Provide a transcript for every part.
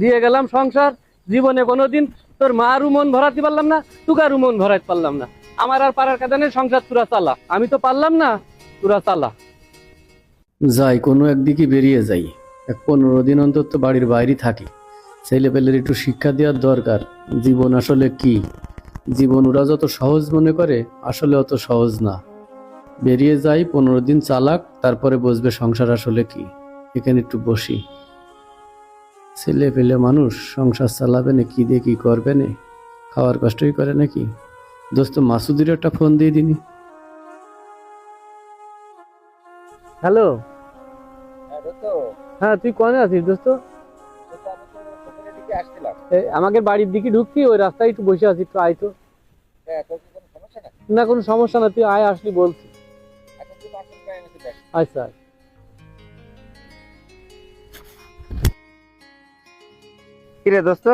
দিয়ে গেলাম সংসার। জীবনে কোনোদিন তোর মারও মন ভরাতে পারলাম না তুকারও মন ভরাতে পারলাম না। আমার আর পাড়ার কাদানে সংসার তুরা চালা। আমি তো পারলাম না তুরা চালা। যাই, কোনো একদিকে বেরিয়ে যাই। এক পনেরো দিন অন্তত বাড়ির বাইরে থাকি। ছেলেপেলের একটু শিক্ষা দেওয়ার দরকার। জীবন আসলে কি? জীবন ওরা যত সহজ মনে করে, আসলে অত সহজ না। বেরিয়ে যাই, পনেরো দিন চালাক, তারপরে বসবে সংসার আসলে কি। এখানে একটু বসি। ছেলে পেলে মানুষ সংসার চালাবে না কি দিয়ে কি করবে না? খাওয়ার কষ্টই করে নাকি? দোস্ত মাসুদির একটা ফোন দিয়ে দিনি। হ্যালো? হ্যাঁ তুই কনে আছিস দোস্ত? আমাকে বাড়ির দিকে ঢুকছি ওই রাস্তায় একটু বসে আছি একটু আয় তো। না কোনো সমস্যা না তুই আয় আসলি বলছি। আচ্ছা আয়। কিরে দোস্ত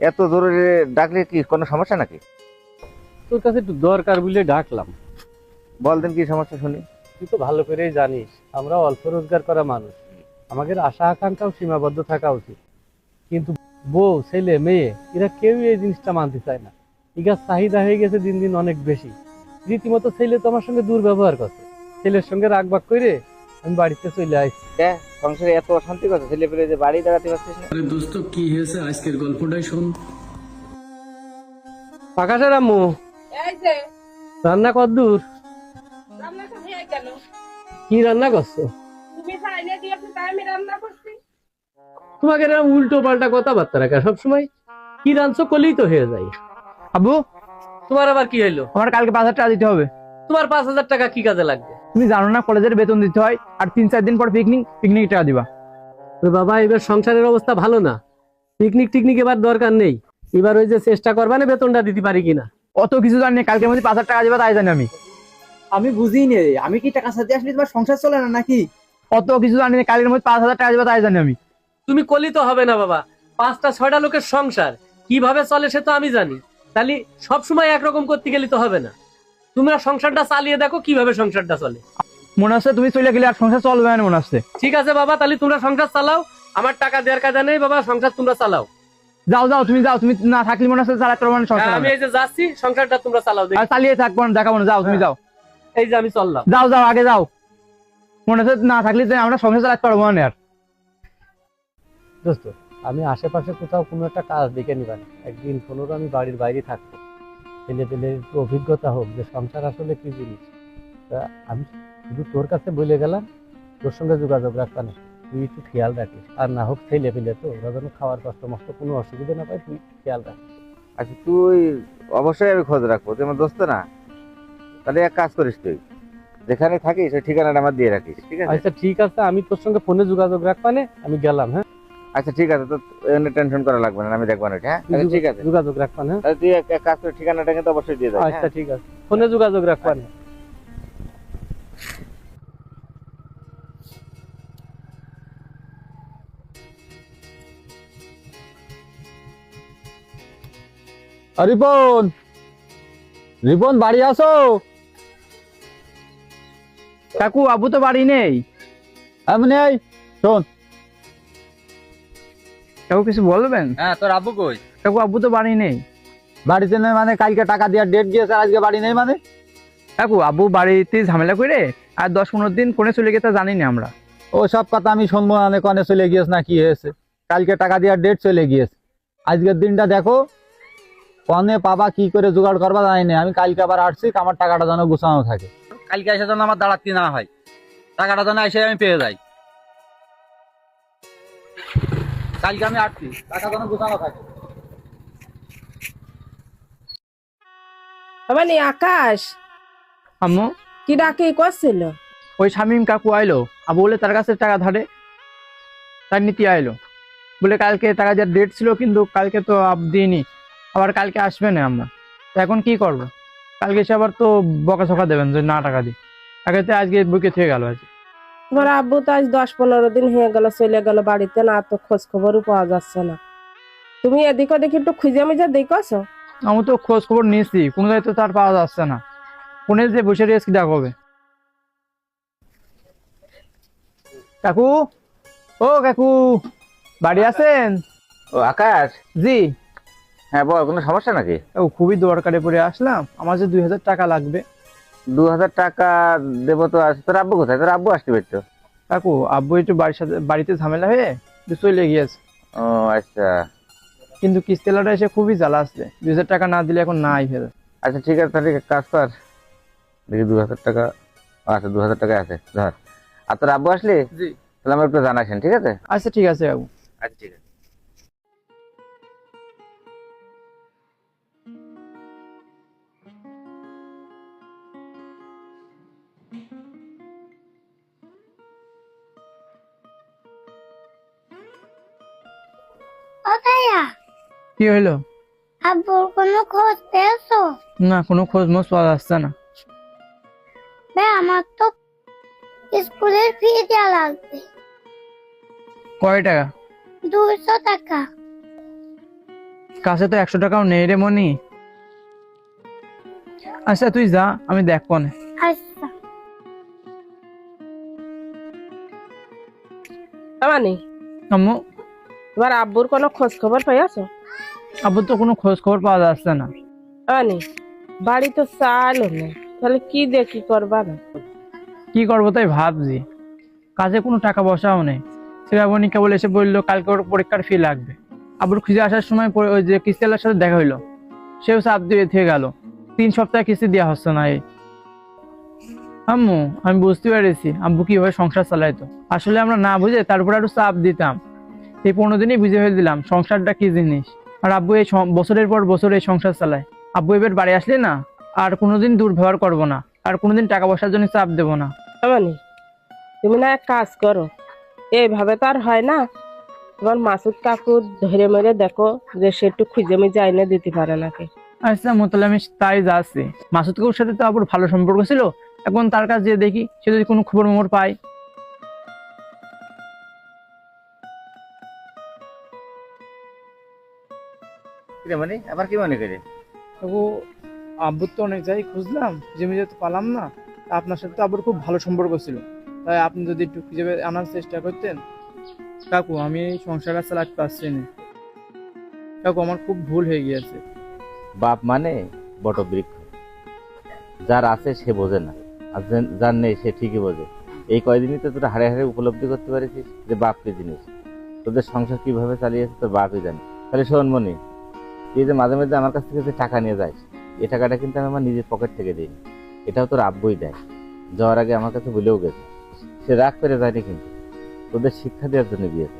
এত জরুরি ডাকলে কি কোনো সমস্যা নাকি? তোর কাছে একটু দরকার বলে ডাকলাম। বল দিন কি সমস্যা শুনি। তুই তো ভালো করেই জানিস আমরা অল্প রোজগার করা মানুষ। আমাদের আশা আকাঙ্ক্ষাও সীমাবদ্ধ থাকা উচিত। কিন্তু বউ ছেলে মেয়ে এরা কেউই এই জিনিসটা মানতে চায় না। ইগার চাহিদা হয়ে গেছে দিন দিন অনেক বেশি। রীতিমতো ছেলে তো আমার সঙ্গে দুর্ব্যবহার করছে। ছেলের সঙ্গে রাগ বাগ করে আমি বাড়িতে চলে আসছি এ, সংসারে এত অশান্তি করছে? ছেলে পেলে যে বাড়ি দাঁড়াতে পারছিস না। দোস্ত কি হয়েছে? আজকের গল্পটাই শোন। আকাশের আম্মু রান্না কদ্দূর রান্না তো হয়ে গেল কি রান্না করছ? তুমি চাইলে দিয়েছ তাই আমি রান্না করছি। তোমাকে এরকম উল্টো পাল্টা কথাবার্তা রাখা সবসময়। কি রাঁধছো কলেই তো হয়ে যায়। আবু তোমার আবার কি হইল? আমার কালকে পাঁচ হাজার টাকা দিতে হবে। তোমার পাঁচ হাজার টাকা কি কাজে লাগবে? তুমি জানো না কলেজের বেতন দিতে হয়? আর তিন চার দিন পর পিকনিক পিকনিক টাকা দিবা। ওই বাবা এবার সংসারের অবস্থা ভালো না। পিকনিক টিকনিক এবার দরকার নেই। এবার ওই যে চেষ্টা করবা না বেতনটা দিতে পারি কিনা? অত কিছু জানি না, কালকের মধ্যে পাঁচ হাজার টাকা দিবা তাই জানি আমি। আমি বুঝিনি আমি কি টাকা সাথে আসলে তোমার সংসার চলে না নাকি? অত কিছু জানি না, কালকের মধ্যে পাঁচ হাজার টাকা দিবা তাই জানি আমি। তুমি কলি তো হবে না বাবা। পাঁচটা ছয়টা লোকের সংসার কীভাবে চলে সে তো আমি জানি। তাহলে সবসময় একরকম করতে গেলে তো হবে না। তোমরা সংসারটা চালিয়ে দেখো কীভাবে সংসারটা চলে। মনে হচ্ছে তুমি চলে গেলে আর সংসার চলবে না মনে হচ্ছে ঠিক আছে বাবা তাহলে তোমরা সংসার চালাও। আমার টাকা দেওয়ার কাজা নেই বাবা সংসার তোমরা চালাও। যাও যাও তুমি যাও তুমি না থাকলে মনে হচ্ছে চালাতে পারব না সংসার হ্যাঁ, আমি এই যে যাচ্ছি সংসারটা তোমরা চালাও দেখি। আর চালিয়ে থাকব না দেখাবো না যাও তুমি যাও। এই যে আমি চললাম। যাও যাও আগে যাও। মনে হচ্ছে না থাকলে আমরা সংসার চালাতে পারব না আর। দোস্ত আমি আশেপাশে কোথাও কোনো একটা কাজ দেখে নিবেন একদিন পনেরো আমি বাড়ির বাইরে থাকব। ছেলে পেলে অভিজ্ঞতা হোক যে সংসার আসলে কি জিনিস। তা আমি শুধু তোর কাছে বলে গেলাম তোর সঙ্গে যোগাযোগ রাখবা না তুই একটু খেয়াল রাখিস। আর না হোক ছেলে পেলে তো ওরা যেন খাওয়ার কষ্ট মষ্ট কোনো অসুবিধা না পায় তুই খেয়াল রাখিস। আচ্ছা তুই অবশ্যই আমি খোঁজ রাখব তুই আমার দোস্ত না? তাহলে এক কাজ করিস তুই যেখানে থাকিস ওই ঠিকানাটা আমার দিয়ে রাখিস ঠিক আছে? আচ্ছা ঠিক আছে আমি তোর সঙ্গে ফোনে যোগাযোগ রাখবা না আমি গেলাম হ্যাঁ? আচ্ছা ঠিক আছে তো টেনশন করা লাগবে না আমি দেখব না হ্যাঁ? তাহলে ঠিক আছে। যোগাযোগ রাখবা না হ্যাঁ? তুই এক কাজ করে ঠিকানাটা কিন্তু অবশ্যই দিয়ে দেয় আচ্ছা ঠিক আছে। ফোনে যোগাযোগ রাখবা রিপন। রিপন বাড়ি আসো। কাকু আবু তো বাড়ি নেই। আমি নেই শোন। কাকু কিছু বলবেন? হ্যাঁ তোর আব্বু কই? কাকু আবু তো বাড়ি নেই। বাড়িতে নেই মানে কালকে টাকা দেওয়ার ডেট দিয়েছে আজকে বাড়ি নেই মানে? কাকু আবু বাড়িতে ঝামেলা করে আর দশ পনেরো দিন কোনে চলে গেছে জানি না আমরা। ও সব কথা আমি শুনব না কনে চলে গিয়েছে না কি হয়েছে। কালকে টাকা দেওয়ার ডেট চলে গিয়েছে। আজকের দিনটা দেখো কনে পাবা কি করে জোগাড় করবা জানি না। আমি কালকে আবার আসছি আমার টাকাটা যেন গুছানো থাকে। কালকে এসে যেন আমার দাঁড়াতে না হয়। টাকাটা যেন এসে আমি পেয়ে যাই। কালকে আমি আসছি টাকা যেন গুছানো থাকে। মানে আকাশ? আম্মু? কি ডাকে করছিল ওই শামিম কাকু আইলো বলে তার কাছে টাকা ধারে। তার নীতি আইলো। বলে কালকে টাকা ডেট ছিল কিন্তু কালকে তো আপ দিইনি। আবার কালকে আসবে না আমরা। তো এখন কি করব? কালকে এসে আবার তো বকা সকা দেবেন যে না টাকা দিই। আগে তো আজকে বুকে থেকে গেল আজকে। তোমার আব্বু তো আজ দশ পনেরো দিন হয়ে গেল চলে গেল বাড়িতে না তো খোঁজ খবরও পাওয়া যাচ্ছে না। তুমি এদিক ওদিক একটু খুঁজে মুজে দেখছ? আমি তো খোঁজ খবর নিয়েছি কোনো জায়গায় তো তার পাওয়া যাচ্ছে না। ফোনে যে বসে রয়েছে দেখা হবে কাকু? ও কাকু বাড়ি আছেন? ও আকাশ? জি। হ্যাঁ বল কোনো সমস্যা নাকি? ও খুবই দরকারে পড়ে আসলাম। আমার যে দুই হাজার টাকা লাগবে। দু হাজার টাকা দেবো তো আজ তোর আব্বু কোথায়? তোর আব্বু আসতে পারতো? কাকু আব্বু একটু বাড়ির সাথে বাড়িতে ঝামেলা হয়ে একটু চলে গিয়েছে। ও আচ্ছা। কিন্তু কিস্তেলাটা এসে খুবই জ্বালা আসছে দুই হাজার টাকা না দিলে এখন নাই ফেরত। আচ্ছা ঠিক আছে তাহলে কাজ কর। দেখি দু হাজার টাকা আচ্ছা দু হাজার টাকা আছে ধর। আর তোর আব্বু আসলি? জি। তাহলে আমার একটু জানাসেন ঠিক আছে? আচ্ছা ঠিক আছে কাকু আচ্ছা ঠিক আছে। ও ভাইয়া। কি আব্বুর কোনো খোঁজ পেয়েছ? না কোনো খোঁজ মোজ পাওয়া যাচ্ছে না। ভাই আমার তো স্কুলের ফি দেওয়া লাগবে। কয় টাকা? দুইশো টাকা। কাছে তো একশো টাকাও নেই রে মনি। আচ্ছা তুই যা আমি দেখ কনে আচ্ছা। মানে আম্মু? তোমার আব্বুর কোনো খোঁজ খবর পাইয়াছো আব্বু তো কোনো খোঁজ খবর পাওয়া যাচ্ছে না। মানে বাড়ি তো চাল নেই তাহলে কি দিয়ে কি করবা না? কি করব তাই ভাবছি। কাজে কোনো টাকা পয়সাও নেই। শ্রীরাবণী কেবল এসে বলল কালকে ওর পরীক্ষার ফি লাগবে। আব্বুর খুঁজে আসার সময় ওই যে কিস্তিওয়ালার সাথে দেখা হইল। সেও চাপ দিয়ে থেকে গেল। তিন সপ্তাহে কিস্তি দেওয়া হচ্ছে না এই। আম্মু আমি বুঝতে পেরেছি। আব্বু কীভাবে সংসার চালাইতো। আসলে আমরা না বুঝে তারপরে আরও চাপ দিতাম। এই পনেরো দিনই বুঝে ফেলে দিলাম। সংসারটা কি জিনিস? আর আব্বু এই বছরের পর বছর এই সংসার চালায়। আব্বু এবার বাড়ি আসলে না? আর কোনোদিন দুর্ব্যবহার করব না। আর কোনোদিন টাকা পয়সার জন্য চাপ দেবো না। মানে তুমি না এক কাজ করো। এইভাবে তো আর হয় না। তোমার মাসুদ কাকু ধরে মেরে দেখো যে সে একটু খুঁজে মিজে আইনে দিতে পারে নাকি। আচ্ছা মোতালে আমি তাই যাচ্ছি মাসুদ কাকুর সাথে তো আবার ভালো সম্পর্ক ছিল। এখন তার কাছে দেখি সে যদি কোনো খবর মোবর পায়। কিরে মানে আবার কি মনে করে? কাকু আব্বুর তো অনেক জায়গায় খুঁজলাম যে জমি যেতে পালাম না আপনার সাথে তো আব্বুর খুব ভালো সম্পর্ক ছিল। তাই আপনি যদি একটু খুঁজে আনার চেষ্টা করতেন। কাকু আমি এই সংসার চালাতে পারছি না। কাকু আমার খুব ভুল হয়ে গিয়েছে। বাপ মানে বটবৃক্ষ। যার আছে সে বোঝে না আর যার নেই সে ঠিকই বোঝে। এই কয়দিনই তো তোরা হারে হারে উপলব্ধি করতে পারিস যে বাপ কি জিনিস। তোদের সংসার কীভাবে চালিয়েছে তোর বাপই জানে। তাহলে শোন মনি তুই যে মাঝে মাঝে আমার কাছ থেকে যে টাকা নিয়ে যাস এই টাকাটা কিন্তু আমি আমার নিজের পকেট থেকে দিই। এটাও তোর আব্বুই দেয়। যাওয়ার আগে আমার কাছে বলেও গেছে। সে রাগ করে যায়নি কিন্তু। তোদের শিক্ষা দেওয়ার জন্য গিয়েছে।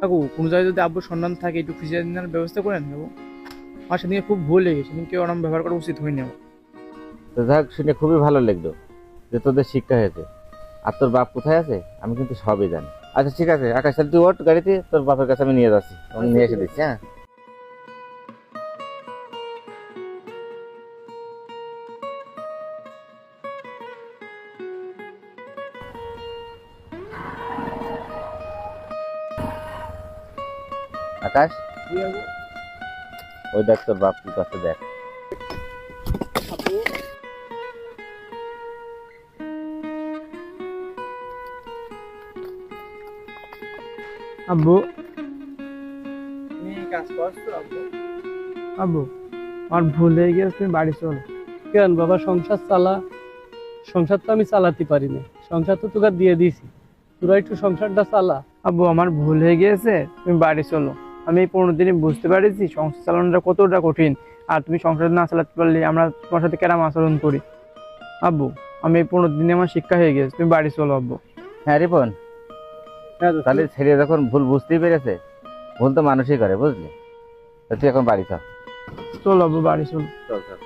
কাকু কোনো জায়গায় যদি আব্বুর সন্ধান থাকে একটু খুঁজে নেওয়ার ব্যবস্থা করেন কাকু আমার সেদিকে খুব ভুল গেছে সেদিনকে ওরম ব্যবহার করা উচিত হয়নি আমার। তো যাক শুনে খুবই ভালো লাগল যে তোদের শিক্ষা হয়েছে। আর তোর বাপ কোথায় আছে? আমি কিন্তু সবই জানি। আচ্ছা ঠিক আছে। আকাশ তাহলে তুই ওঠ গাড়িতে তোর বাপের কাছে আমি নিয়ে যাচ্ছি। আমি নিয়ে এসে দিচ্ছি হ্যাঁ? আকাশ? ওই দেখ তোর বাপ কি করতে দেখ। আব্বু। আব্বু? আমার ভুল হয়ে গেছে তুমি বাড়ি চলো। কেন বাবা সংসার চালা। সংসার তো আমি চালাতে পারি না সংসার তো তোকে দিয়ে দিছি তোরা একটু সংসারটা চালা। আব্বু আমার ভুল হয়ে গিয়েছে তুমি বাড়ি চলো। আমি এই পনেরো দিনে বুঝতে পেরেছি সংসার চালানোটা কতটা কঠিন। আর তুমি সংসার না চালাতে পারলে আমরা তোমার সাথে কেরাম আচরণ করি। আব্বু আমি এই পনেরো দিনে আমার শিক্ষা হয়ে গেছে তুমি বাড়ি চলো আব্বু। হ্যাঁ রিপন। তাহলে ছেলে যখন ভুল বুঝতেই পেরেছে ভুল তো মানুষই করে বুঝলি? তুই এখন বাড়ি চল। চল আব্বু বাড়ি চলো। চল চল।